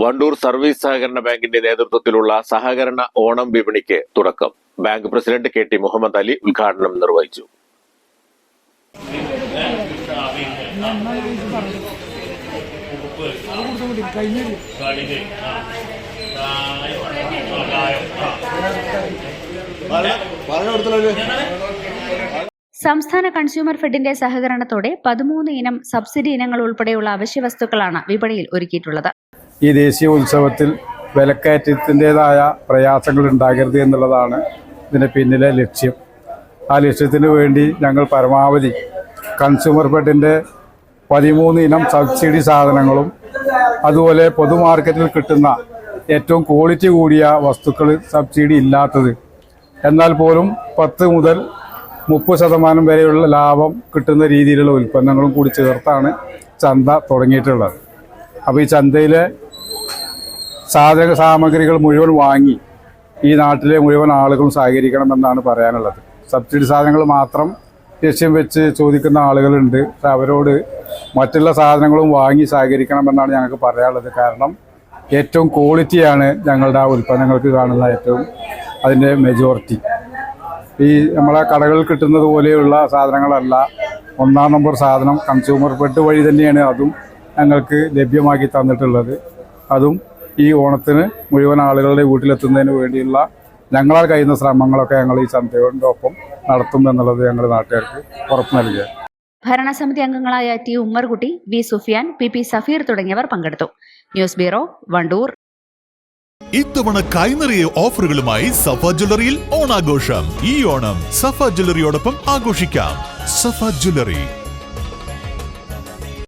Wandoor service സഹകരണ ബാങ്കിന്റെ നേതൃത്വത്തിലുള്ള സഹകരണ ഓണം വിപണിക്ക് തുടക്കം. Bank president K T Muhammad Ali ഉദ്ഘാടനം നിർവഹിച്ചു. സംസ്ഥാന കൺസ്യൂമർ ഫെഡിന്റെ സഹകരണത്തോടെ പതിമൂന്ന് ഇനം സബ്സിഡി ഇനങ്ങൾ ഉൾപ്പെടെയുള്ള അവശ്യ വസ്തുക്കളാണ് വിപണിയിൽ ഒരുക്കിയിട്ടുള്ളത്. ഈ ദേശീയ ഉത്സവത്തിൽ വിലക്കയറ്റത്തിന്റെതായ പ്രയാസങ്ങൾ ഉണ്ടാകരുത് എന്നുള്ളതാണ് ഇതിന് പിന്നിലെ ലക്ഷ്യം. ആ ലക്ഷ്യത്തിന് വേണ്ടി ഞങ്ങൾ പരമാവധി കൺസ്യൂമർ ഫെഡിന്റെ പതിമൂന്ന് ഇനം സബ്സിഡി സാധനങ്ങളും അതുപോലെ പൊതുമാർക്കറ്റിൽ കിട്ടുന്ന ഏറ്റവും ക്വാളിറ്റി കൂടിയ വസ്തുക്കൾ സബ്സിഡി ഇല്ലാത്തത്. എന്നാൽ പോലും പത്ത് മുതൽ മുപ്പത് ശതമാനം വരെയുള്ള ലാഭം കിട്ടുന്ന രീതിയിലുള്ള ഉൽപ്പന്നങ്ങളും കൂടി ചേർത്താണ് ചന്ത തുടങ്ങിയിട്ടുള്ളത്. അപ്പോൾ ഈ ചന്തയിലെ സാധക സാമഗ്രികൾ മുഴുവൻ വാങ്ങി ഈ നാട്ടിലെ മുഴുവൻ ആളുകളും സഹകരിക്കണമെന്നാണ് പറയാനുള്ളത്. സബ്സിഡി സാധനങ്ങൾ മാത്രം ലക്ഷ്യം വെച്ച് ചോദിക്കുന്ന ആളുകളുണ്ട്. പക്ഷെ അവരോട് മറ്റുള്ള സാധനങ്ങളും വാങ്ങി സഹകരിക്കണമെന്നാണ് ഞങ്ങൾക്ക് പറയാനുള്ളത്. കാരണം ഏറ്റവും ക്വാളിറ്റിയാണ് ഞങ്ങളുടെ ആ ഉൽപ്പന്നങ്ങൾക്ക് കാണുന്ന ഏറ്റവും അതിന്റെ മെജോറിറ്റി ഈ നമ്മളെ കടകളിൽ കിട്ടുന്നത് പോലെയുള്ള സാധനങ്ങളല്ല. ഒന്നാം നമ്പർ സാധനം കൺസ്യൂമർ ഫെഡ് വഴി തന്നെയാണ് അതും ഞങ്ങൾക്ക് ലഭ്യമാക്കി തന്നിട്ടുള്ളത്. അതും ഈ ഓണത്തിന് മുഴുവൻ ആളുകളുടെ വീട്ടിലെത്തുന്നതിന് വേണ്ടിയുള്ള ഞങ്ങളാൽ കഴിയുന്ന ശ്രമങ്ങളൊക്കെ ഞങ്ങൾ ഈ ചന്തയോടെ ഒപ്പം നടത്തും എന്നുള്ളത് ഞങ്ങളുടെ നാട്ടുകാർക്ക് ഉറപ്പ് നൽകുക. ഭരണസമിതി അംഗങ്ങളായ T Ummerkutty V Sufiyan P P Safeer തുടങ്ങിയവർ പങ്കെടുത്തു. News bureau Wandoor. ഇത്തവണ കൈനിറിയ ഓഫറുകളുമായി സഫ ജ്വല്ലറിയിൽ ഓണാഘോഷം. ഈ ഓണം സഫ ജ്വല്ലറിയോടൊപ്പം ആഘോഷിക്കാം. സഫ ജ്വല്ലറി.